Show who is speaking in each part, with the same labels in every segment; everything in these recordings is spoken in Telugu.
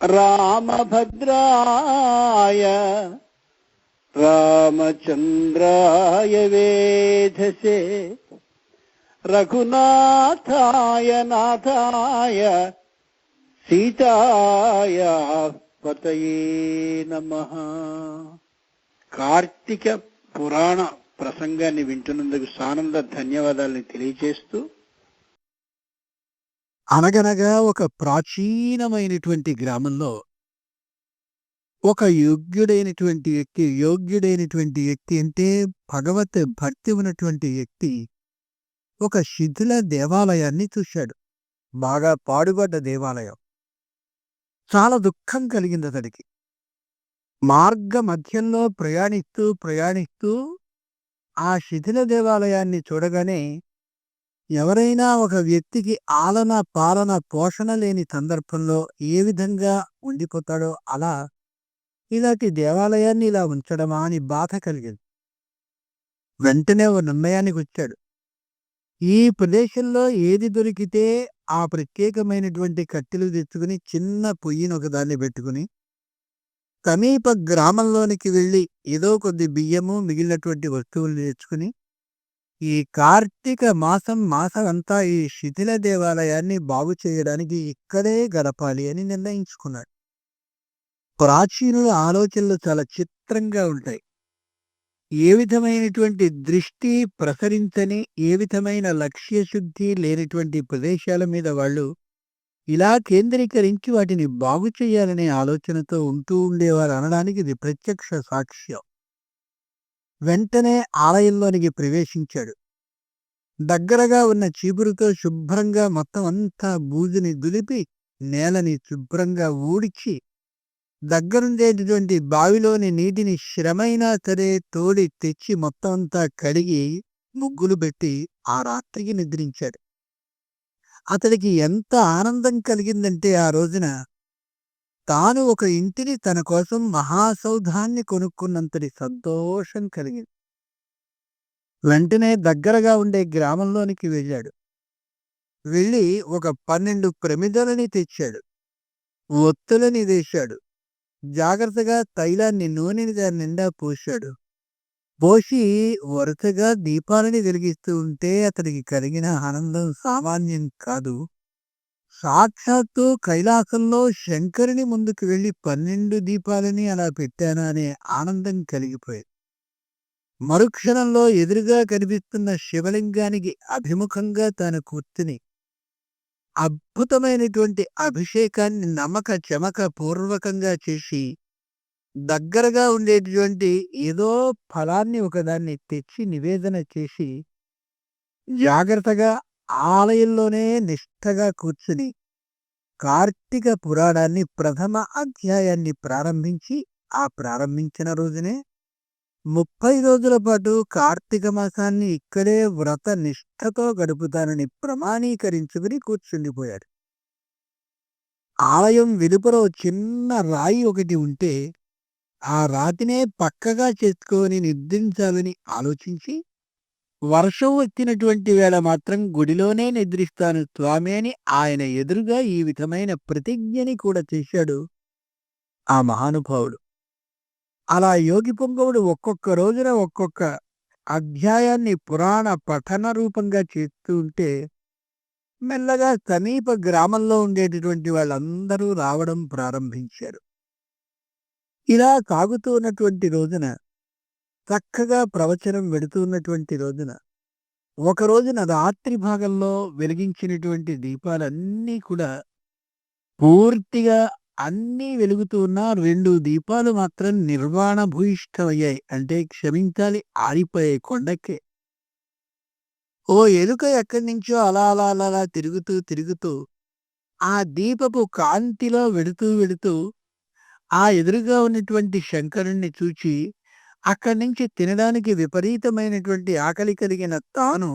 Speaker 1: రామభద్రాయ రామచంద్రాయ వేధసే రఘునాథాయ నాథాయ సీతాయ పతయే నమ. కార్తీక పురాణ ప్రసంగాన్ని వింటున్నందుకు సానంద ధన్యవాదాలని తెలియజేస్తూ
Speaker 2: అనగనగా ఒక ప్రాచీనమైనటువంటి గ్రామంలో ఒక యోగ్యుడైనటువంటి వ్యక్తి యోగ్యుడైనటువంటి వ్యక్తి అంటే భగవత్ భక్తి ఉన్నటువంటి వ్యక్తి ఒక శిథిల దేవాలయాన్ని చూశాడు. బాగా పాడుబడ్డ దేవాలయం. చాలా దుఃఖం కలిగింది అతడికి. మార్గ మధ్యంలో ప్రయాణిస్తూ ప్రయాణిస్తూ ఆ శిథిల దేవాలయాన్ని చూడగానే ఎవరైనా ఒక వ్యక్తికి ఆలన పాలన పోషణ లేని సందర్భంలో ఏ విధంగా ఉండిపోతాడో అలా ఇలాంటి దేవాలయాన్ని ఇలా ఉంచడమా అని బాధ కలిగింది. వెంటనే ఓ నిర్ణయానికి వచ్చాడు. ఈ ప్రదేశంలో ఏది దొరికితే ఆ ప్రత్యేకమైనటువంటి కట్టెలు తెచ్చుకుని చిన్న పొయ్యిని ఒకదాన్ని పెట్టుకుని సమీప గ్రామంలోనికి వెళ్ళి ఏదో కొద్ది బియ్యము మిగిలినటువంటి వస్తువులు తెచ్చుకుని ఈ కార్తీక మాసం మాసం అంతా ఈ శిథిల దేవాలయాన్ని బాగు చేయడానికి ఇక్కడే గడపాలి అని నిర్ణయించుకున్నాడు. ప్రాచీనుల ఆలోచనలు చాలా చిత్రంగా ఉంటాయి. ఏ విధమైనటువంటి దృష్టి ప్రసరించని ఏ విధమైన లక్ష్య శుద్ధి లేనటువంటి ప్రదేశాల మీద వాళ్ళు ఇలా కేంద్రీకరించి వాటిని బాగు చేయాలనే ఆలోచనతో ఉంటూ ఉండేవారు అనడానికి ఇది ప్రత్యక్ష సాక్ష్యం. వెంటనే ఆలయంలోనికి ప్రవేశించాడు. దగ్గరగా ఉన్న చీపురుతో శుభ్రంగా మొత్తం అంతా బూజుని దులిపి నేలని శుభ్రంగా ఊడిచి దగ్గరుండేటటువంటి బావిలోని నీటిని శ్రమైనా సరే తోడి తెచ్చి మొత్తం అంతా కడిగి ముగ్గులు పెట్టి ఆ రాత్రికి నిద్రించాడు. అతడికి ఎంత ఆనందం కలిగిందంటే ఆ రోజున తాను ఒక ఇంటిని తన కోసం మహాసౌధాన్ని కొనుక్కున్నంతటి సంతోషం కలిగింది. వెంటనే దగ్గరగా ఉండే గ్రామంలోనికి వెళ్ళాడు. వెళ్ళి ఒక పన్నెండు ప్రమిదలని తెచ్చాడు. ఒత్తులని వేశాడు. జాగ్రత్తగా తైలాన్ని నూనెని దాని నిండా పోశాడు. పోసి వరుసగా దీపాలని వెలిగిస్తూ ఉంటే అతడికి కలిగిన ఆనందం సామాన్యం కాదు. సాక్షాత్తు కైలాసంలో శంకరుని ముందుకు వెళ్ళి పన్నెండు దీపాలని అలా పెట్టానా అనే ఆనందం కలిగిపోయింది. మరుక్షణంలో ఎదురుగా కనిపిస్తున్న శివలింగానికి అభిముఖంగా తాను కూర్చుని అద్భుతమైనటువంటి అభిషేకాన్ని నమ్మక చెమక పూర్వకంగా చేసి దగ్గరగా ఉండేటువంటి ఏదో ఫలాన్ని ఒకదాన్ని తెచ్చి నివేదన చేసి జాగ్రత్తగా ఆలయంలోనే నిష్ఠగా కూర్చుని కార్తీక పురాణాన్ని ప్రథమ అధ్యాయాన్ని ప్రారంభించి ఆ ప్రారంభించిన రోజునే ముప్పై రోజుల పాటు కార్తీక మాసాన్ని ఇక్కడే వ్రత నిష్ఠతో గడుపుతానని ప్రమాణీకరించుకుని కూర్చుండిపోయాడు. ఆలయం వెలుపలో చిన్న రాయి ఒకటి ఉంటే ఆ రాతినే పక్కగా చేసుకొని నిద్రించాలని ఆలోచించి వర్షం వచ్చినటువంటి వేళ మాత్రం గుడిలోనే నిద్రిస్తాను స్వామి అని ఆయన ఎదురుగా ఈ విధమైన ప్రతిజ్ఞని కూడా చేశాడు ఆ మహానుభావుడు. అలా యోగి పొంగవుడు ఒక్కొక్క రోజున ఒక్కొక్క అధ్యాయాన్ని పురాణ పఠన రూపంగా చేస్తూ ఉంటే మెల్లగా సమీప గ్రామంలో ఉండేటటువంటి వాళ్ళందరూ రావడం ప్రారంభించారు. ఇలా సాగుతూ ఉన్నటువంటి రోజున చక్కగా ప్రవచనం వెడుతూ ఉన్నటువంటి రోజున ఒక రోజున రాత్రి భాగంలో వెలిగించినటువంటి దీపాలన్నీ కూడా పూర్తిగా అన్నీ వెలుగుతూ ఉన్న రెండు దీపాలు మాత్రం నిర్వాణ భూయిష్టమయ్యాయి అంటే క్షమించాలి ఆరిపోయాయి కొండకే. ఓ ఎలుక ఎక్కడి నుంచో అలా అలా అలా అలా తిరుగుతూ తిరుగుతూ ఆ దీపపు కాంతిలో వెడుతూ వెడుతూ ఆ ఎదురుగా ఉన్నటువంటి శంకరుణ్ణి చూచి అక్కడి నుంచి తినడానికి విపరీతమైనటువంటి ఆకలి కలిగిన తాను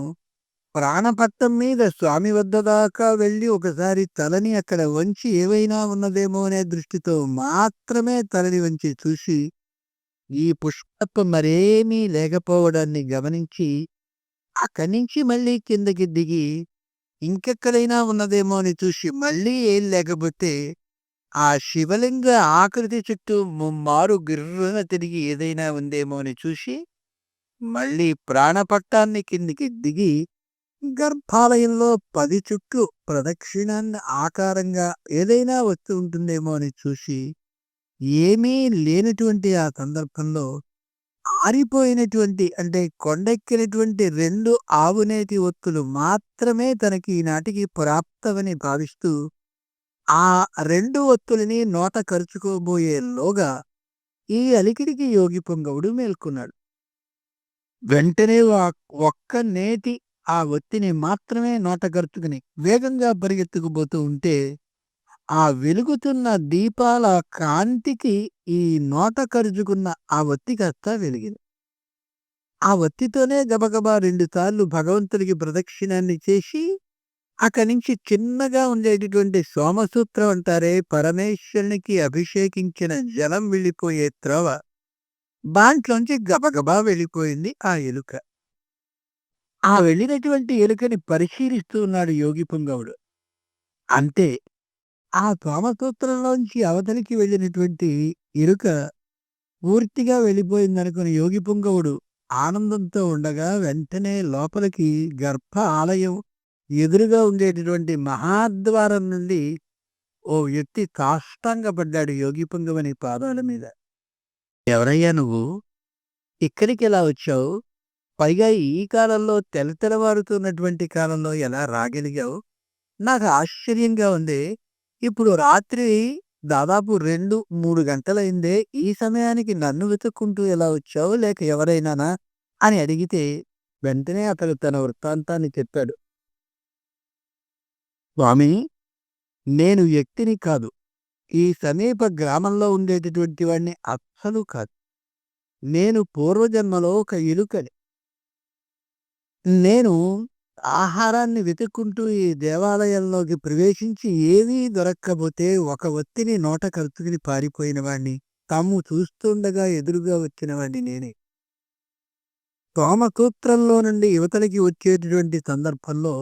Speaker 2: ప్రాణపత్తం మీద స్వామి వద్ద దాకా వెళ్ళి ఒకసారి తలని అక్కడ వంచి ఏవైనా ఉన్నదేమో అనే దృష్టితో మాత్రమే తలని వంచి చూసి ఈ పుష్పపు మరేమీ లేకపోవడాన్ని గమనించి అక్కడి నుంచి మళ్ళీ కిందకి దిగి ఇంకెక్కడైనా ఉన్నదేమో అని చూసి మళ్ళీ ఏం లేకపోతే ఆ శివలింగ ఆకృతి చుట్టూ ముమ్మారు గిర్రున తిరిగి ఏదైనా ఉందేమో అని చూసి మళ్ళీ ప్రాణపట్టాన్ని కిందికి దిగి గర్భాలయంలో పది చుట్లు ప్రదక్షిణాన్ని ఆకారంగా ఏదైనా వస్తూ ఉంటుందేమో అని చూసి ఏమీ లేనటువంటి ఆ సందర్భంలో ఆరిపోయినటువంటి అంటే కొండెక్కినటువంటి రెండు ఆవునేతి ఒత్తులు మాత్రమే తనకి ఈనాటికి ప్రాప్తమని భావిస్తూ ఆ రెండు ఒత్తుల్ని నోట కరుచుకోబోయేలోగా ఈ అలికిడికి యోగి పొంగవుడు మేల్కొన్నాడు. వెంటనే ఒక్క నేతి ఆ ఒత్తిని మాత్రమే నోట కరుచుకుని వేగంగా పరిగెత్తుకుపోతూ ఉంటే ఆ వెలుగుతున్న దీపాల కాంతికి ఈ నోట కరుచుకున్న ఆ ఒత్తి కాస్త వెలిగింది. ఆ ఒత్తితోనే గబగబా రెండుసార్లు భగవంతుడికి ప్రదక్షిణాన్ని చేసి అక్కడి నుంచి చిన్నగా ఉండేటటువంటి సోమసూత్రం అంటారే పరమేశ్వరునికి అభిషేకించిన జలం వెళ్ళిపోయే త్రోవ. దాంట్లోంచి గబగబా వెళ్ళిపోయింది ఆ ఎలుక. ఆ వెళ్ళినటువంటి ఎలుకని పరిశీలిస్తూ ఉన్నాడు యోగి పుంగవుడు. అంతే. ఆ సోమసూత్రంలోంచి అవతలికి వెళ్ళినటువంటి ఎలుక పూర్తిగా వెళ్ళిపోయిందనుకుని యోగి పుంగవుడు ఆనందంతో ఉండగా వెంటనే లోపలికి గర్భ ఆలయం ఎదురుగా ఉండేటటువంటి మహాద్వారం నుండి ఓ వ్యక్తి కాష్టంగా పడ్డాడు యోగి పుంగవని పాదాల మీద. ఎవరయ్యా నువ్వు? ఇక్కడికి ఎలా వచ్చావు? పైగా ఈ కాలంలో తెలతెలవారుతున్నటువంటి కాలంలో ఎలా రాగలిగావు? నాకు ఆశ్చర్యంగా ఉంది. ఇప్పుడు రాత్రి దాదాపు రెండు మూడు గంటలైందే. ఈ సమయానికి నన్ను వెతుక్కుంటూ ఎలా వచ్చావు? లేక ఎవరైనానా? అని అడిగితే వెంటనే అతడు తన వృత్తాంతాన్ని చెప్పాడు. స్వామి నేను వ్యక్తిని కాదు. ఈ సమీప గ్రామంలో ఉండేటటువంటి వాడిని అస్సలు కాదు. నేను పూర్వజన్మలో ఒక ఎలుకని నేను ఆహారాన్ని వెతుక్కుంటూ ఈ దేవాలయంలోకి ప్రవేశించి ఏమీ దొరక్కపోతే ఒక ఒత్తిని నోట కరుచుకుని పారిపోయిన వాణ్ణి తాము చూస్తుండగా ఎదురుగా వచ్చిన వాణ్ణి నేనే. సోమసూత్రంలో నుండి యువతలకి వచ్చేటటువంటి సందర్భంలో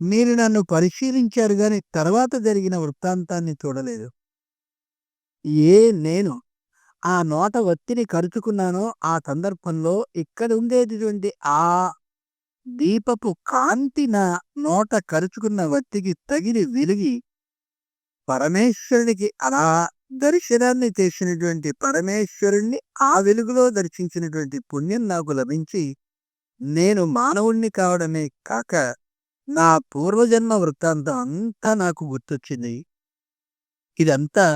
Speaker 2: మీరు నన్ను పరిశీలించారు గాని తర్వాత జరిగిన వృత్తాంతాన్ని చూడలేదు. ఏ నేను ఆ నోట ఒత్తిని కరుచుకున్నానో ఆ సందర్భంలో ఇక్కడ ఉండేటటువంటి ఆ దీపపు కాంతి నా నోట కరుచుకున్న వత్తికి తగిలి విరిగి పరమేశ్వరునికి అలా దర్శనాన్ని చేసినటువంటి పరమేశ్వరుణ్ణి ఆ వెలుగులో దర్శించినటువంటి పుణ్యం నాకు లభించి నేను మానవుణ్ణి కావడమే కాక నా పూర్వజన్మ వృత్తాంతం అంతా నాకు గుర్తొచ్చింది. ఇదంతా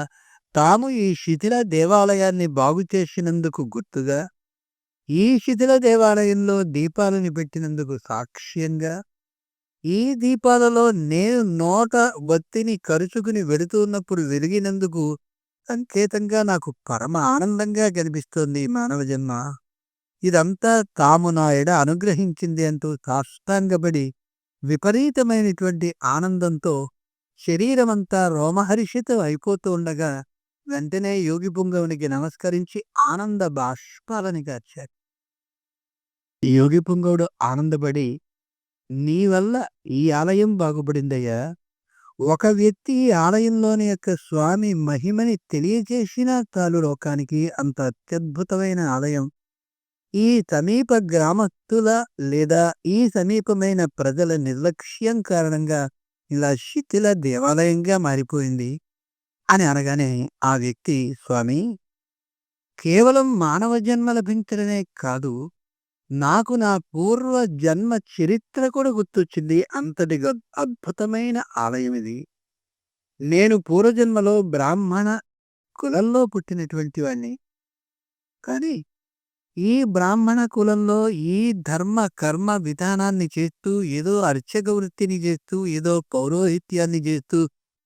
Speaker 2: తాము ఈ శిథిల దేవాలయాన్ని బాగు చేసినందుకు గుర్తుగా ఈ శిథిల దేవాలయంలో దీపాలను పెట్టినందుకు సాక్ష్యంగా ఈ దీపాలలో నేను నోట బత్తిని కరుచుకుని వెళుతున్నప్పుడు వెలిగినందుకు సంకేతంగా నాకు పరమ ఆనందంగా కనిపిస్తోంది మానవ జన్మ ఇదంతా తాము నా ఎడ అనుగ్రహించింది అంటూ సాష్టాంగపడి విపరీతమైనటువంటి ఆనందంతో శరీరమంతా రోమహర్షితం అయిపోతూ ఉండగా వెంటనే యోగి పుంగవునికి నమస్కరించి ఆనంద బాష్పాలని గార్చారు. యోగి పుంగవుడు ఆనందపడి నీ వల్ల ఈ ఆలయం బాగుపడిందయ్యా. ఒక వ్యక్తి ఈ ఆలయంలోని యొక్క స్వామి మహిమని తెలియజేసినా చాలు లోకానికి అంత అత్యద్భుతమైన ఆలయం. ఈ సమీప గ్రామస్తుల లేదా ఈ సమీపమైన ప్రజల నిర్లక్ష్యం కారణంగా ఇలా శిథిల దేవాలయంగా మారిపోయింది అని అనగానే ఆ వ్యక్తి స్వామి కేవలం మానవ జన్మ లభించడమే కాదు నాకు నా పూర్వ జన్మ చరిత్ర కూడా గుర్తొచ్చింది. అంతటి అద్భుతమైన ఆలయం ఇది. నేను పూర్వజన్మలో బ్రాహ్మణ కులంలో పుట్టినటువంటి వాణ్ణి. కానీ ఈ బ్రాహ్మణ కులంలో ఈ ధర్మ కర్మ విధానాన్ని చేస్తూ ఏదో అర్చక వృత్తిని చేస్తూ ఏదో పౌరోహిత్యాన్ని చేస్తూ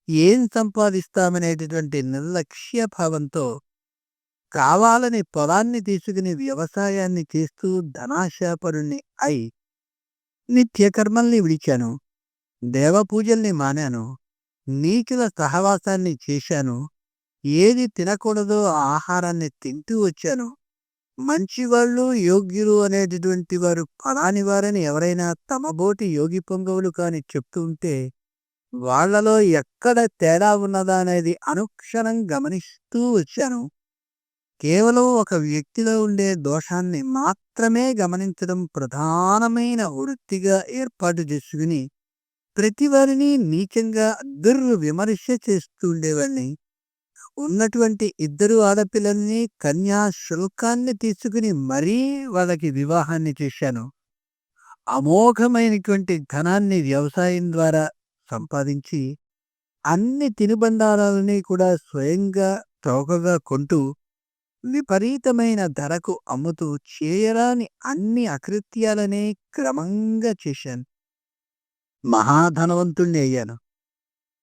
Speaker 2: ఏం సంపాదిస్తామనేటటువంటి నిర్లక్ష్య భావంతో కావాలని పొలాన్ని తీసుకుని వ్యవసాయాన్ని చేస్తూ ధనాశాపరుణ్ణి అయి నిత్యకర్మల్ని విడిచాను దేవపూజల్ని మానాను నీచుల సహవాసాన్ని చేశాను ఏది తినకూడదో ఆహారాన్ని తింటూ వచ్చాను. మంచివాళ్ళు యోగ్యులు అనేటటువంటి వారు ఫలాని వారని ఎవరైనా తమబోటి యోగి పొంగవులు కాని చెప్తూ ఉంటే వాళ్ళలో ఎక్కడ తేడా ఉన్నదా అనేది అనుక్షణం గమనిస్తూ వచ్చాను. కేవలం ఒక వ్యక్తిలో ఉండే దోషాన్ని మాత్రమే గమనించడం ప్రధానమైన వృత్తిగా ఏర్పాటు చేసుకుని ప్రతి వారిని నీచంగా దుర్విమర్శ చేస్తూ ఉండేవాడిని. ఉన్నటువంటి ఇద్దరు ఆడపిల్లల్ని కన్యా శుల్కాన్ని తీసుకుని మరీ వాళ్ళకి వివాహాన్ని చేశాను. అమోఘమైనటువంటి ధనాన్ని వ్యవసాయం ద్వారా సంపాదించి అన్ని తినుబండారాలని కూడా స్వయంగా చౌకగా కొంటూ విపరీతమైన ధరకు అమ్ముతూ చేయరాని అన్ని అకృత్యాలనే క్రమంగా చేశాను. మహాధనవంతుణ్ణి అయ్యాను.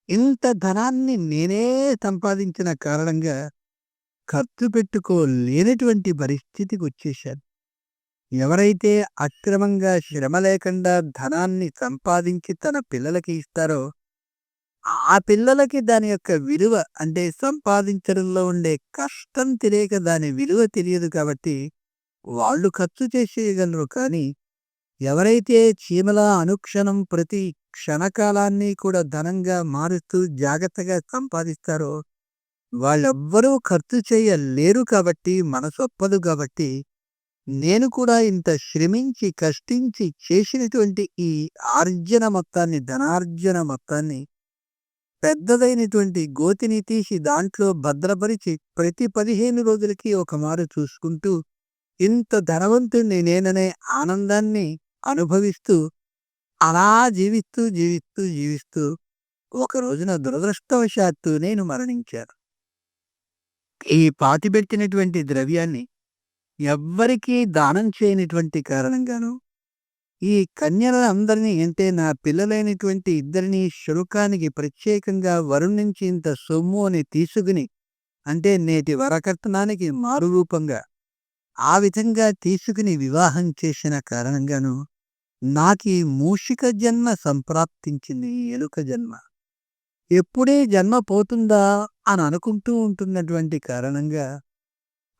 Speaker 2: ఇంత ధనాన్ని నేనే సంపాదించిన కారణంగా ఖర్చు పెట్టుకోలేనటువంటి పరిస్థితికి వచ్చేశాను. ఎవరైతే అక్రమంగా శ్రమ లేకుండా ధనాన్ని సంపాదించి తన పిల్లలకి ఇస్తారో ఆ పిల్లలకి దాని యొక్క విలువ అంటే సంపాదించడంలో ఉండే కష్టం తెలియక దాని విలువ తెలియదు కాబట్టి వాళ్ళు ఖర్చు చేసేయగలరు. కానీ ఎవరైతే చీమల అనుక్షణం ప్రతి క్షణకాలాన్ని కూడా ధనంగా మారుస్తూ జాగ్రత్తగా సంపాదిస్తారో వాళ్ళెవ్వరూ ఖర్చు చేయలేరు కాబట్టి మనసొప్పదు కాబట్టి నేను కూడా ఇంత శ్రమించి కష్టించి చేసినటువంటి ఈ ఆర్జన మొత్తాన్ని ధనార్జన మొత్తాన్ని పెద్దదైనటువంటి గోతిని తీసి దాంట్లో భద్రపరిచి ప్రతి పదిహేను రోజులకి ఒక మారు చూసుకుంటూ ఇంత ధనవంతుణ్ణి నేననే ఆనందాన్ని అనుభవిస్తూ అలా జీవిస్తూ జీవిస్తూ జీవిస్తూ ఒక రోజున దురదృష్టవశాత్తు నేను మరణించాను. ఈ పాతిపెట్టినటువంటి ద్రవ్యాన్ని ఎవ్వరికీ దానం చేయనటువంటి కారణంగాను ఈ కన్యలందరినీ అంటే నా పిల్లలైనటువంటి ఇద్దరిని శుల్కానికి ప్రత్యేకంగా వరుణ్ నుంచి ఇంత సొమ్ము అని తీసుకుని అంటే నేటి వరకట్నానికి మారురూపంగా ఆ విధంగా తీసుకుని వివాహం చేసిన కారణంగాను నాకు ఈ మూషిక జన్మ సంప్రాప్తించింది ఈ ఎలుక జన్మ. ఎప్పుడే జన్మ పోతుందా అని అనుకుంటూ ఉంటున్నటువంటి కారణంగా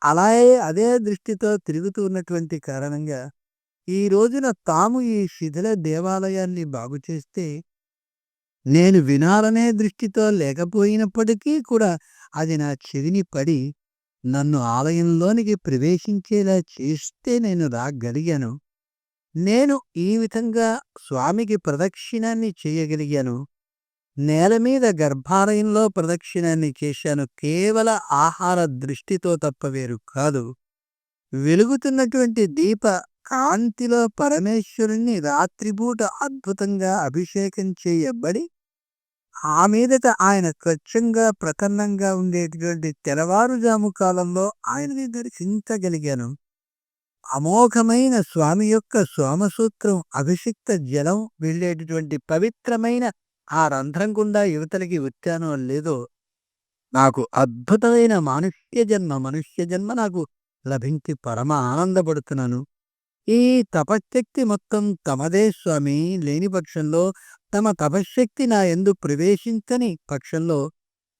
Speaker 2: అలాగే అదే దృష్టితో తిరుగుతూ ఉన్నటువంటి కారణంగా ఈ రోజున తాము ఈ శిథిల దేవాలయాన్ని బాగు చేస్తే నేను వినాలనే దృష్టితో లేకపోయినప్పటికీ కూడా అది నా చెవిని పడి నన్ను ఆలయంలోనికి ప్రవేశించేలా చేస్తే నేను రాగలిగాను. నేను ఈ విధంగా స్వామికి ప్రదక్షిణాన్ని చేయగలిగాను. నేల మీద గర్భాలయంలో ప్రదక్షిణాన్ని చేశాను. కేవల ఆహార దృష్టితో తప్ప వేరు కాదు. వెలుగుతున్నటువంటి దీప కాంతిలో పరమేశ్వరుణ్ణి రాత్రిపూట అద్భుతంగా అభిషేకం చేయబడి ఆ మీదట ఆయన స్వచ్ఛంగా ప్రసన్నంగా ఉండేటువంటి తెల్లవారుజాము కాలంలో ఆయనని దర్శించగలిగాను. అమోఘమైన స్వామి యొక్క సోమసూత్రం అభిషిక్త జలం వెళ్ళేటటువంటి పవిత్రమైన ఆ రంధ్రం గుండా యువతలకి వచ్చానో లేదో నాకు అద్భుతమైన మనుష్య జన్మ మనుష్య జన్మ నాకు లభించి పరమ ఆనందపడుతున్నాను. ఈ తపశ్శక్తి మొత్తం తమదే స్వామి. లేని పక్షంలో తమ తపశ్శక్తి నా ఎందు ప్రవేశించని పక్షంలో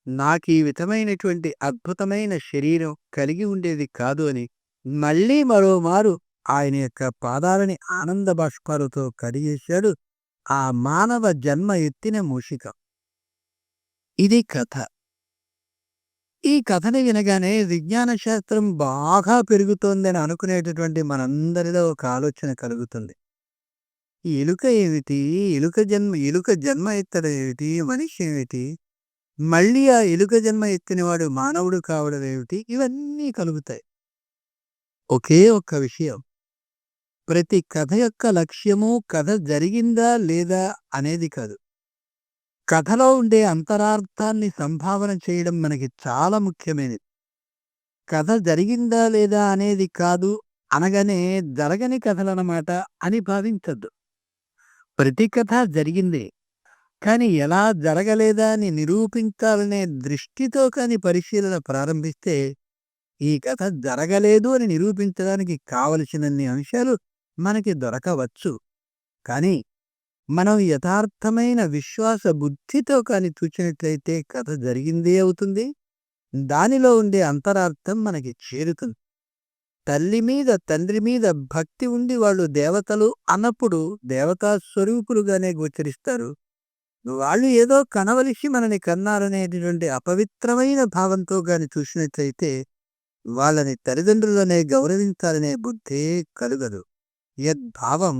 Speaker 2: నాకు ఈ విధమైనటువంటి అద్భుతమైన శరీరం కలిగి ఉండేది కాదు అని మళ్ళీ మరోమారు ఆయన యొక్క పాదాలని ఆనంద బాష్పాలతో కడిగేశాడు. ఆ మానవ జన్మ ఎత్తిన మూషిక. ఇది కథ. ఈ కథని వినగానే విజ్ఞాన శాస్త్రం బాగా పెరుగుతోందని అనుకునేటటువంటి మనందరిలో ఒక ఆలోచన కలుగుతుంది. ఎలుక ఏమిటి? ఎలుక జన్మ ఎలుక జన్మ ఎత్తడం ఏమిటి? మనిషి ఏమిటి? మళ్ళీ ఆ ఎలుక జన్మ ఎత్తినవాడు మానవుడు కావడం ఏమిటి? ఇవన్నీ కలుగుతాయి. ఒకే ఒక్క విషయం. ప్రతి కథ యొక్క లక్ష్యము కథ జరిగిందా లేదా అనేది కాదు. కథలో ఉండే అంతరార్థాన్ని సంభావన చేయడం మనకి చాలా ముఖ్యమైనది. కథ జరిగిందా లేదా అనేది కాదు అనగానే జరగని కథలన్నమాట అని భావించద్దు. ప్రతి కథ జరిగింది. కానీ ఎలా జరగలేదా అని నిరూపించాలనే దృష్టితో కానీ పరిశీలన ప్రారంభిస్తే ఈ కథ జరగలేదు అని నిరూపించడానికి కావలసినన్ని అంశాలు మనకి దొరకవచ్చు. కానీ మనం యథార్థమైన విశ్వాస బుద్ధితో కానీ చూచినట్లయితే కథ జరిగిందే అవుతుంది. దానిలో ఉండే అంతరార్థం మనకి చేరుతుంది. తల్లి మీద తండ్రి మీద భక్తి ఉండి వాళ్ళు దేవతలు అన్నప్పుడు దేవతా స్వరూపులుగానే గోచరిస్తారు. వాళ్ళు ఏదో కనవలిసి మనని కన్నారనేటటువంటి అపవిత్రమైన భావంతో కానీ చూసినట్లయితే వాళ్ళని తల్లిదండ్రులనే గౌరవించాలనే బుద్ధే కలుగదు. యద్భావం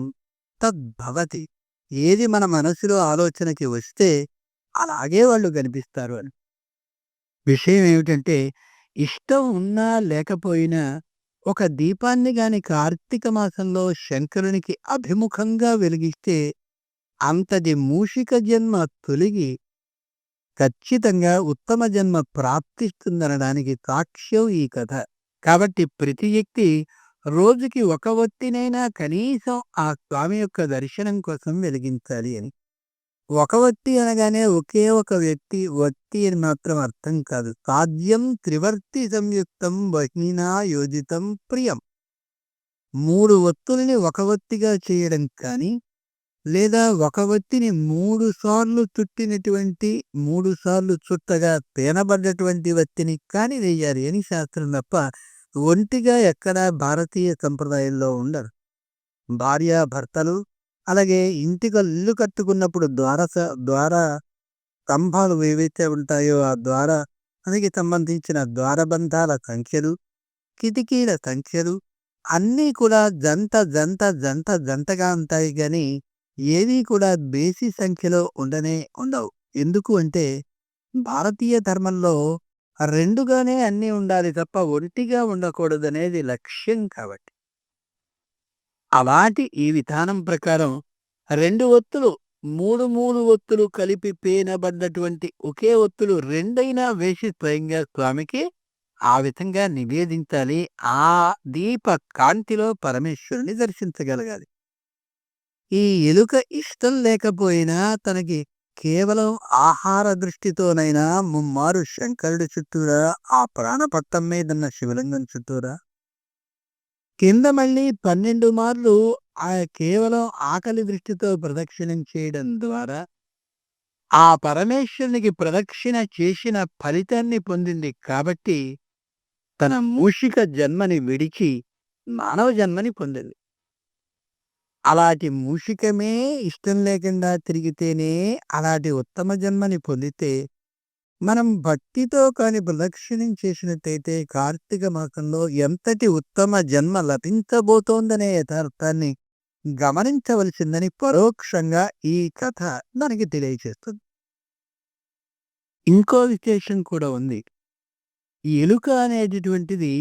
Speaker 2: తద్భవతి ఏది మన మనసులో ఆలోచనకి వస్తే అలాగే వాళ్ళు కనిపిస్తారు అని. విషయం ఏమిటంటే ఇష్టం ఉన్నా లేకపోయినా ఒక దీపాన్ని గాని కార్తీక మాసంలో శంకరునికి అభిముఖంగా వెలిగిస్తే అంతటి మూషిక జన్మ తొలగి ఖచ్చితంగా ఉత్తమ జన్మ ప్రాప్తిస్తుందనడానికి సాక్ష్యం ఈ కథ. కాబట్టి ప్రతి వ్యక్తి రోజుకి ఒక ఒత్తినైనా కనీసం ఆ స్వామి యొక్క దర్శనం కోసం వెలిగించాలి అని. ఒక వత్తి అనగానే ఒకే ఒక వ్యక్తి వత్తి అని మాత్రం అర్థం కాదు. సాధ్యం త్రివర్తి సంయుక్తం బహీనా యోజితం ప్రియం. మూడు వత్తుల్ని ఒక వత్తిగా చేయడం కానీ లేదా ఒక వత్తిని మూడు సార్లు చుట్టినటువంటి మూడు సార్లు చుట్టగా పేనబడ్డటువంటి వత్తిని కానీ వేయాలి అని శాస్త్రం తప్ప ఒంటిగా ఎక్కడా భారతీయ సంప్రదాయంలో ఉండరు. భార్య భర్తలు అలాగే ఇంటికి ఇల్లు కట్టుకున్నప్పుడు ద్వారస ద్వార స్తంభాలు ఏవైతే ఉంటాయో ఆ ద్వార దానికి సంబంధించిన ద్వారబంధాల సంఖ్యలు కిటికీల సంఖ్యలు అన్నీ కూడా జంట జంట జంట జంటగా ఉంటాయి కానీ ఏవీ కూడా బేసి సంఖ్యలో ఉండనే ఉండవు. ఎందుకు అంటే భారతీయ ధర్మంలో రెండుగానే అన్నీ ఉండాలి తప్ప ఒంటిగా ఉండకూడదనేది లక్ష్యం కాబట్టి. అలాంటి ఈ విధానం ప్రకారం రెండు ఒత్తులు మూడు మూడు ఒత్తులు కలిపి పేనబడ్డటువంటి ఒకే ఒత్తులు రెండైనా వేసి స్వయంగా స్వామికి ఆ విధంగా నివేదించాలి. ఆ దీప కాంతిలో పరమేశ్వరుని దర్శించగలగాలి. ఈ ఎలుక ఇష్టం లేకపోయినా తనకి కేవలం ఆహార దృష్టితోనైనా ముమ్మారు శంకరుడి చుట్టూరా ఆ ప్రాణపట్టం మీదన్న శివలింగం చుట్టూరా? కింద మళ్ళీ పన్నెండు మార్లు ఆ కేవలం ఆకలి దృష్టితో ప్రదక్షిణం చేయడం ద్వారా ఆ పరమేశ్వరునికి ప్రదక్షిణ చేసిన ఫలితాన్ని పొందింది కాబట్టి తన మూషిక జన్మని విడిచి మానవ జన్మని పొందింది. అలాంటి మూషికమే ఇష్టం లేకుండా తిరిగితేనే అలాంటి ఉత్తమ జన్మని పొందితే మనం భక్తితో కాని ప్రదక్షిణం చేసినట్టయితే కార్తీక మాసంలో ఎంతటి ఉత్తమ జన్మ లభించబోతోందనే యథార్థాన్ని గమనించవలసిందని పరోక్షంగా ఈ కథ మనకి తెలియచేస్తుంది ఇంకో విశేషం కూడా ఉంది. ఎలుక అనేటటువంటిది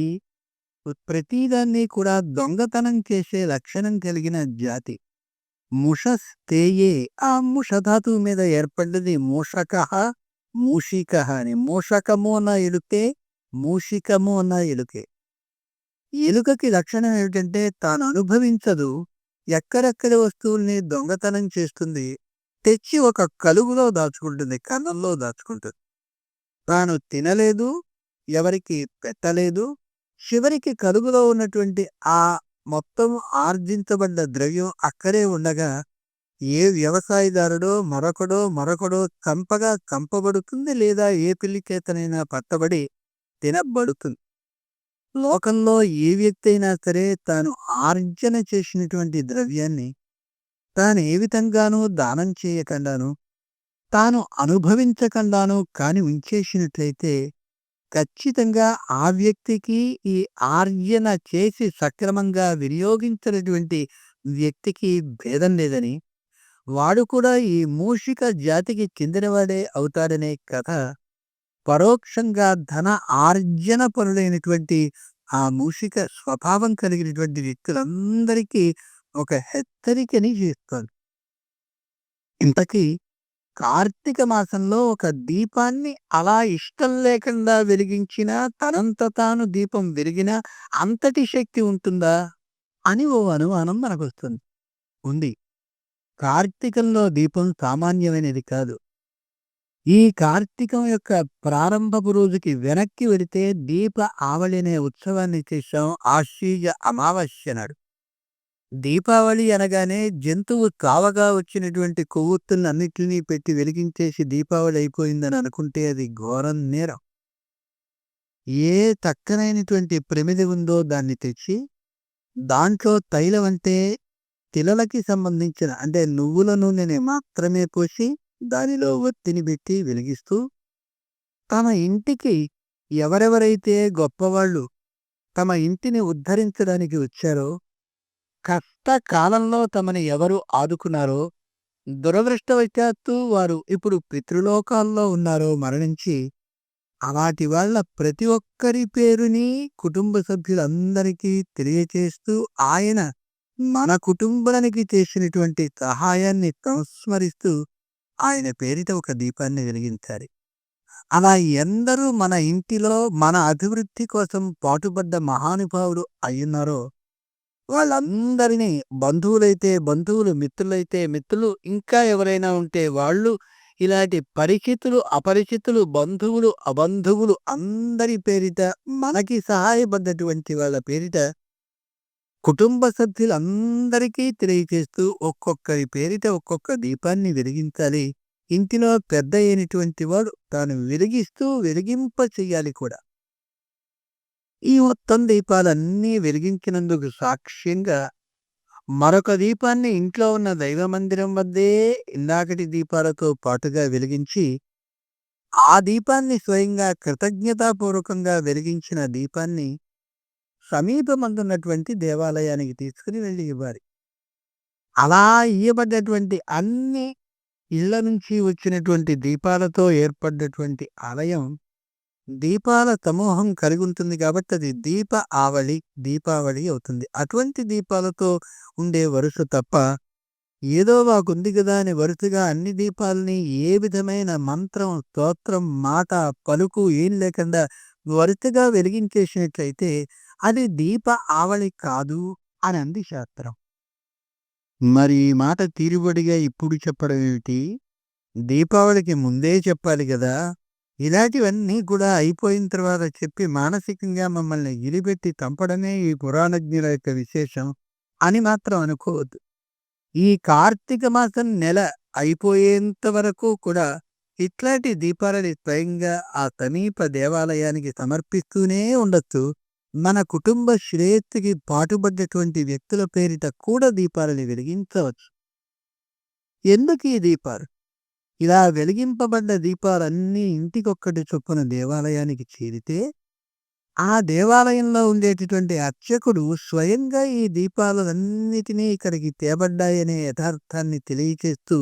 Speaker 2: ప్రతిదాన్ని కూడా దొంగతనం చేసే లక్షణం కలిగిన జాతి. ముషస్తేయే ఆ ముషధాతువు మీద ఏర్పడ్డది మూషక మూషిక అని. మూషకము అన్న ఎలుకే మూషికము అన్న ఎలుకే. ఎలుకకి లక్షణం ఏమిటంటే తాను అనుభవించదు ఎక్కడెక్కడ వస్తువుల్ని దొంగతనం చేస్తుంది తెచ్చి ఒక కలుగులో దాచుకుంటుంది కన్నంలో దాచుకుంటుంది. తాను తినలేదు ఎవరికి పెట్టలేదు చివరికి కలుగులో ఉన్నటువంటి ఆ మొత్తం ఆర్జించబడ్డ ద్రవ్యం అక్కడే ఉండగా ఏ వ్యవసాయదారుడో మరొకడో మరొకడో కంపగా కంపబడుతుంది లేదా ఏ పిల్లికేతనైనా పట్టబడి తినబడుతుంది. లోకంలో ఏ వ్యక్తి అయినా సరే తాను ఆర్జన చేసినటువంటి ద్రవ్యాన్ని తాను ఏ విధంగానూ దానం చేయకుండాను తాను అనుభవించకుండాను కాని ఉంచేసినట్లయితే ఖచ్చితంగా ఆ వ్యక్తికి ఈ ఆర్జన చేసి సక్రమంగా వినియోగించినటువంటి వ్యక్తికి భేదం లేదని వాడు కూడా ఈ మూషిక జాతికి చెందినవాడే అవుతాడనే కథ పరోక్షంగా ధన ఆర్జన పరులైనటువంటి ఆ మూషిక స్వభావం కలిగినటువంటి వ్యక్తులందరికీ ఒక హెచ్చరికని చేస్తుంది ఇంతకీ కార్తీక మాసంలో ఒక దీపాన్ని అలా ఇష్టం లేకుండా వెలిగించినా తనంత తాను దీపం వెలిగినా అంతటి శక్తి ఉంటుందా అని ఓ అనుమానం మనకు వస్తుంది ఉంది కార్తీకంలో దీపం సామాన్యమైనది కాదు. ఈ కార్తీకం యొక్క ప్రారంభపు రోజుకి వెనక్కి వెళితే దీప ఆవళి అనే ఉత్సవాన్ని చేశాం ఆశ్వీజ అమావాస్య నాడు. దీపావళి అనగానే జంతువు కావగా వచ్చినటువంటి కొవ్వొత్తులన్నిటినీ పెట్టి వెలిగించేసి దీపావళి అయిపోయిందని అనుకుంటే అది ఘోరం నేరం. ఏ తక్కనైనటువంటి ప్రమిది ఉందో దాన్ని తెచ్చి, దాంట్లో తైలం అంటే తిలలకి సంబంధించిన అంటే నువ్వుల నూనెని మాత్రమే పోసి, దానిలో ఒత్తిని పెట్టి వెలిగిస్తూ, తమ ఇంటికి ఎవరెవరైతే గొప్పవాళ్ళు తమ ఇంటిని ఉద్ధరించడానికి వచ్చారో, కష్టకాలంలో తమని ఎవరు ఆదుకున్నారో, దురదృష్టవశాత్తు వారు ఇప్పుడు పితృలోకాల్లో ఉన్నారో మరణించి, అలాంటి వాళ్ళ ప్రతి ఒక్కరి పేరుని కుటుంబ సభ్యులందరికీ తెలియచేస్తూ ఆయన మన కుటుంబానికి చేసినటువంటి సహాయాన్ని సంస్మరిస్తూ ఆయన పేరిట ఒక దీపాన్ని వెలిగించాలి. అలా ఎందరూ మన ఇంటిలో మన అభివృద్ధి కోసం పాటుపడ్డ మహానుభావులు అయ్యున్నారో, వాళ్ళందరినీ బంధువులైతే బంధువులు, మిత్రులైతే మిత్రులు, ఇంకా ఎవరైనా ఉంటే వాళ్ళు ఇలాంటి పరిచితులు, అపరిచితులు, బంధువులు, అబంధువులు అందరి పేరిట మనకి సహాయపడ్డటువంటి వాళ్ళ పేరిట కుటుంబ సభ్యులందరికీ తెలియజేస్తూ ఒక్కొక్కరి పేరిట ఒక్కొక్క దీపాన్ని వెలిగించాలి. ఇంటిలో పెద్ద అయినటువంటి వాడు తాను వెలిగిస్తూ వెలిగింప చెయ్యాలి కూడా. ఈ మొత్తం దీపాలన్నీ వెలిగించినందుకు సాక్ష్యంగా మరొక దీపాన్ని ఇంట్లో ఉన్న దైవ మందిరం వద్దే ఇందాకటి దీపాలతో పాటుగా వెలిగించి, ఆ దీపాన్ని స్వయంగా కృతజ్ఞతాపూర్వకంగా వెలిగించిన దీపాన్ని సమీపమందున్నటువంటి దేవాలయానికి తీసుకుని వెళ్ళి ఇవ్వాలి. అలా ఇవ్వబడ్డటువంటి అన్ని ఇళ్ళ నుంచి వచ్చినటువంటి దీపాలతో ఏర్పడ్డటువంటి ఆలయం దీపాల సమూహం కలిగుంటుంది కాబట్టి అది దీప ఆవళి, దీపావళి అవుతుంది. అటువంటి దీపాలతో ఉండే వరుస తప్ప, ఏదో మాకుంది కదా అని వరుసగా అన్ని దీపాలని ఏ విధమైన మంత్రం, స్తోత్రం, మాట, పలుకు ఏం లేకుండా వరుసగా వెలిగించేసినట్లయితే అది దీప ఆవళి కాదు అని అంది శాస్త్రం. మరి ఈ మాట తీరుబడిగా ఇప్పుడు చెప్పడం ఏమిటి? దీపావళికి ముందే చెప్పాలి గదా! ఇలాంటివన్నీ కూడా అయిపోయిన తర్వాత చెప్పి మానసికంగా మమ్మల్ని గిలిపెట్టి చంపడమే ఈ పురాణజ్ఞుల యొక్క విశేషం అని మాత్రం అనుకోవద్దు. ఈ కార్తీక మాసం నెల అయిపోయేంత వరకు కూడా ఇట్లాంటి దీపాలని స్వయంగా ఆ సమీప దేవాలయానికి సమర్పిస్తూనే ఉండొచ్చు. మన కుటుంబ శ్రేయస్సుకి పాటుపడ్డటువంటి వ్యక్తుల పేరిట కూడా దీపాలని వెలిగించవచ్చు. ఎందుకీ దీపాలు? ఇలా వెలిగింపబడ్డ దీపాలన్నీ ఇంటికొక్కటి చొప్పున దేవాలయానికి చేరితే, ఆ దేవాలయంలో ఉండేటటువంటి అర్చకుడు స్వయంగా ఈ దీపాలన్నిటినీ ఇక్కడికి తేబడ్డాయనే యథార్థాన్ని తెలియచేస్తూ,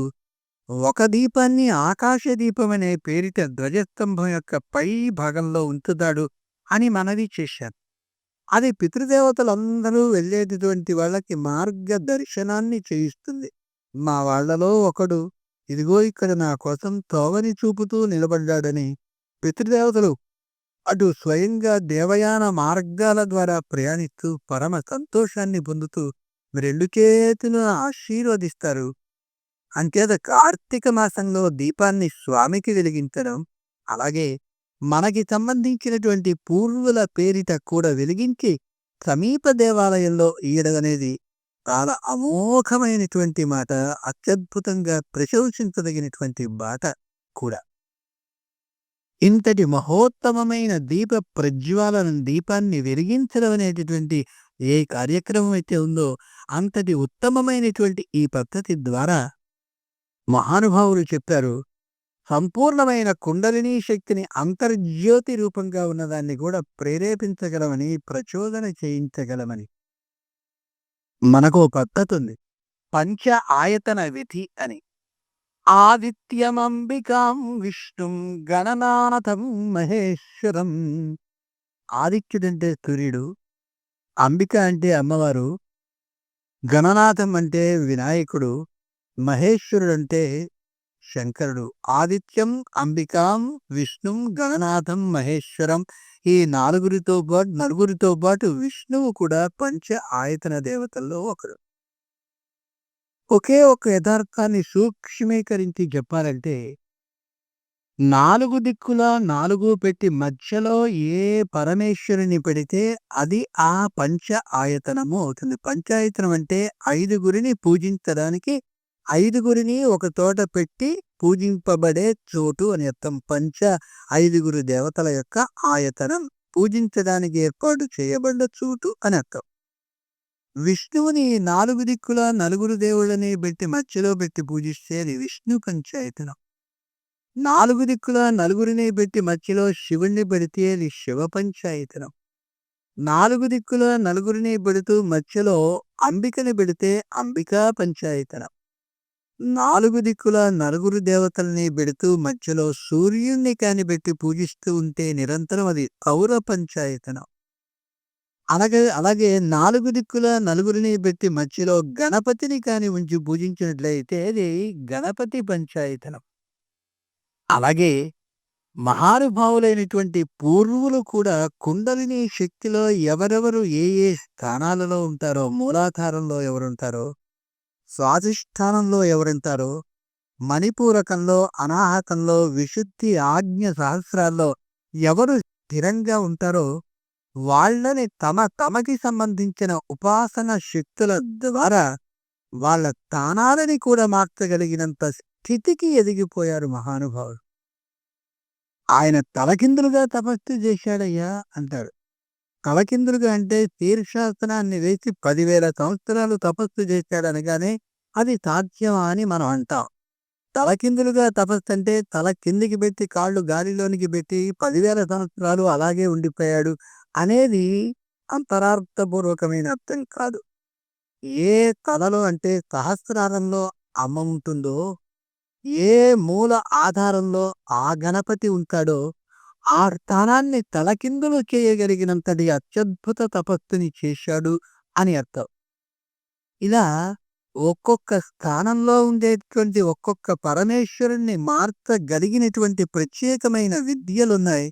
Speaker 2: ఒక దీపాన్ని ఆకాశ దీపమనే పేరిట ధ్వజస్తంభం యొక్క పై భాగంలో ఉంచుతాడు అని మనవి చేశారు. అది పితృదేవతలందరూ వెళ్ళేటటువంటి వాళ్ళకి మార్గదర్శనాన్ని చేయిస్తుంది. మా వాళ్ళలో ఒకడు ఇదిగో ఇక్కడ నా కోసం తోవని చూపుతూ నిలబడ్డాడని పితృదేవతలు అటు స్వయంగా దేవయాన మార్గాల ద్వారా ప్రయాణిస్తూ పరమ సంతోషాన్ని పొందుతూ రెండు చేతులు ఆశీర్వదిస్తారు. అంతేత కార్తీక మాసంలో దీపాన్ని స్వామికి వెలిగించడం, అలాగే మనకి సంబంధించినటువంటి పూర్వుల పేరిట కూడా వెలిగించి సమీప దేవాలయంలో ఇయ్యడం అనేది చాలా అమోఘమైనటువంటి మాట. అత్యద్భుతంగా ప్రశంసించదగినటువంటి బాట కూడా. ఇంతటి మహోత్తమమైన దీప ప్రజ్వాలన దీపాన్ని వెలిగించడం అనేటటువంటి ఏ కార్యక్రమం అయితే ఉందో, అంతటి ఉత్తమమైనటువంటి ఈ పద్ధతి ద్వారా మహానుభావులు చెప్పారు. సంపూర్ణమైన కుండలినీ శక్తిని అంతర్జ్యోతి రూపంగా ఉన్నదాన్ని కూడా ప్రేరేపించగలమని, ప్రచోదన చేయించగలమని. మనకు మనకో పద్ధతుంది. పంచ ఆయతన విధి అని. ఆదిత్యమంబికాం విష్ణుం గణనాథం మహేశ్వరం. ఆదిత్యుడంటే సూర్యుడు. అంబిక అంటే అమ్మవారు. గణనాథం అంటే వినాయకుడు. మహేశ్వరుడంటే శంకరుడు. ఆదిత్యం, అంబికాం, విష్ణుం, గణనాథం, మహేశ్వరం ఈ నాలుగురితో పాటు నలుగురితో పాటు విష్ణువు కూడా పంచ ఆయతన దేవతల్లో ఒకడు. ఒకే ఒక యథార్థాన్ని సూక్ష్మీకరించి చెప్పాలంటే నాలుగు దిక్కుల నాలుగు పెట్టి మధ్యలో ఏ పరమేశ్వరుని పెడితే అది ఆ పంచ ఆయతనము అవుతుంది పంచాయతనం అంటే ఐదుగురిని పూజించడానికి ఐదుగురిని ఒక తోట పెట్టి పూజింపబడే చోటు అని అర్థం. పంచ ఐదుగురు దేవతల యొక్క ఆయతనం పూజించడానికి ఏర్పాటు చేయబడ్డ చోటు అని అర్థం. విష్ణువుని నాలుగు దిక్కుల నలుగురు దేవుళ్ళని పెట్టి మధ్యలో పెట్టి పూజిస్తే అది విష్ణు పంచాయతనం నాలుగు దిక్కుల నలుగురిని పెట్టి మధ్యలో శివుణ్ణి పెడితే అది శివ పంచాయతనం నాలుగు దిక్కుల నలుగురిని పెడుతూ మధ్యలో అంబికని పెడితే అంబికా పంచాయతనం నాలుగు దిక్కుల నలుగురు దేవతల్ని పెడుతూ మధ్యలో సూర్యుణ్ణి కానిపెట్టి పూజిస్తూ ఉంటే నిరంతరం అది పౌర పంచాయతనం. అలాగే అలాగే నాలుగు దిక్కుల నలుగురిని పెట్టి మధ్యలో గణపతిని కాని ఉంచి పూజించినట్లయితే అది గణపతి పంచాయతనం. అలాగే మహానుభావులైనటువంటి పూర్వులు కూడా కుండలిని శక్తిలో ఎవరెవరు ఏ ఏ స్థానాలలో ఉంటారో మూలాధారంలో ఎవరుంటారో స్వాధిష్టానంలో ఎవరుంటారో? మణిపూరకంలో అనాహకంలో విశుద్ధి ఆజ్ఞ సహస్రాల్లో ఎవరు స్థిరంగా ఉంటారో వాళ్ళని తమ తమకి సంబంధించిన ఉపాసన శక్తుల ద్వారా వాళ్ళ స్థానాలని కూడా మార్చగలిగినంత స్థితికి ఎదిగిపోయారు మహానుభావుడు. ఆయన తలకిందులుగా తపస్సు చేశాడయ్యా అంటాడు కలకిందులుగా అంటే శీర్షాసనాన్ని వేసి పదివేల సంవత్సరాలు తపస్సు చేశాడనగానే అది సాధ్యమా అని మనం అంటాం. తలకిందులుగా తపస్సు అంటే తల కిందికి పెట్టి కాళ్ళు గాలిలోనికి పెట్టి పదివేల సంవత్సరాలు అలాగే ఉండిపోయాడు అనేది అంతరార్థపూర్వకమైన అర్థం కాదు. ఏ తలలో అంటే సహస్రారంలో అమ్మ ఉంటుందో ఏ మూల ఆధారంలో ఆ గణపతి ఉంటాడో ఆ స్థానాన్ని తలకిందులు చేయగలిగినంతటి అత్యద్భుత తపస్సుని చేశాడు అని అర్థం. ఇలా ఒక్కొక్క స్థానంలో ఉండేటువంటి ఒక్కొక్క పరమేశ్వరుణ్ణి మార్చగలిగినటువంటి ప్రత్యేకమైన విద్యలున్నాయి.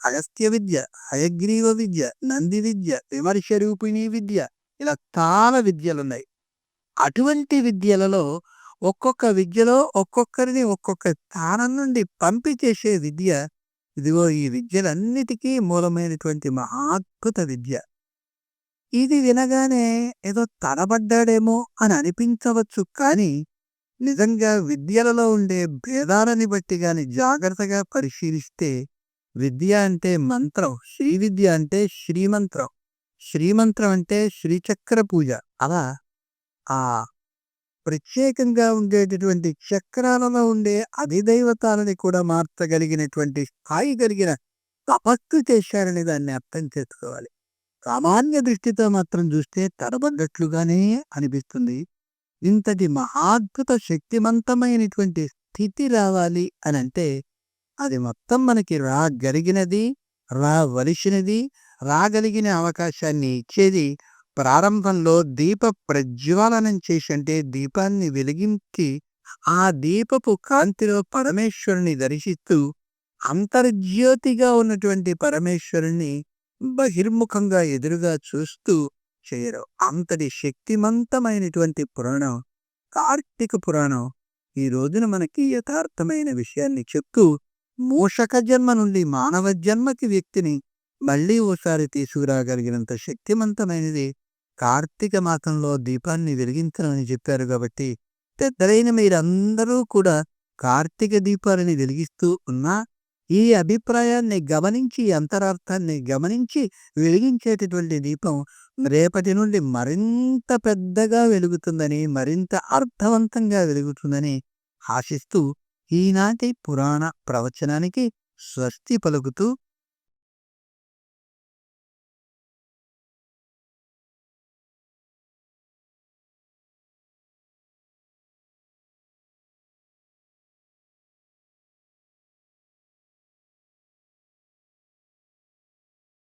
Speaker 2: అగస్త్య విద్య హయగ్రీవ విద్య నంది విద్య విమర్శ రూపిణి విద్య ఇలా చాలా విద్యలున్నాయి. అటువంటి విద్యలలో ఒక్కొక్క విద్యలో ఒక్కొక్కరిని ఒక్కొక్క స్థానం నుండి పంపి చేసే విద్య ఇదిగో ఈ విద్యలన్నిటికీ మూలమైనటువంటి మహాద్భుత విద్య. ఇది వినగానే ఏదో తడబడ్డాడేమో అని అనిపించవచ్చు కానీ నిజంగా విద్యలలో ఉండే భేదాలని బట్టి గాని జాగ్రత్తగా పరిశీలిస్తే విద్య అంటే మంత్రం శ్రీ విద్య అంటే శ్రీమంత్రం శ్రీమంత్రం అంటే శ్రీచక్ర పూజ. అలా ఆ ప్రత్యేకంగా ఉండేటటువంటి చక్రాలలో ఉండే అధిదైవతాలని కూడా మార్చగలిగినటువంటి స్థాయి కలిగిన తపస్సు చేశారని దాన్ని అర్థం చేసుకోవాలి. సామాన్య దృష్టితో మాత్రం చూస్తే తడబడ్డట్లుగానే అనిపిస్తుంది. ఇంతటి మహాద్భుత శక్తివంతమైనటువంటి స్థితి రావాలి అని అంటే అది మొత్తం మనకి రాగలిగినది రావలసినది రాగలిగిన అవకాశాన్ని ఇచ్చేది ప్రారంభంలో దీప ప్రజ్వాలనం చేసి అంటే దీపాన్ని వెలిగించి ఆ దీపపు కాంతిలో పరమేశ్వరుని దర్శిస్తూ అంతర్జ్యోతిగా ఉన్నటువంటి పరమేశ్వరుణ్ణి బహిర్ముఖంగా ఎదురుగా చూస్తూ చేయరు. అంతటి శక్తిమంతమైనటువంటి పురాణం కార్తీక పురాణం ఈ రోజున మనకి యథార్థమైన విషయాన్ని చెప్తూ మూషక జన్మ నుండి మానవ జన్మకి వ్యక్తిని మళ్ళీ ఓసారి తీసుకురాగలిగినంత శక్తివంతమైనది కార్తీక మాసంలో దీపాన్ని వెలిగించడం చెప్పారు కాబట్టి పెద్దలైన మీరందరూ కూడా కార్తీక దీపాలని వెలిగిస్తూ ఉన్నా ఈ అభిప్రాయాన్ని గమనించి అంతరార్థాన్ని గమనించి వెలిగించేటటువంటి దీపం రేపటి నుండి మరింత పెద్దగా వెలుగుతుందని మరింత అర్థవంతంగా వెలుగుతుందని ఆశిస్తూ ఈనాటి పురాణ ప్రవచనానికి స్వస్తి పలుకుతూ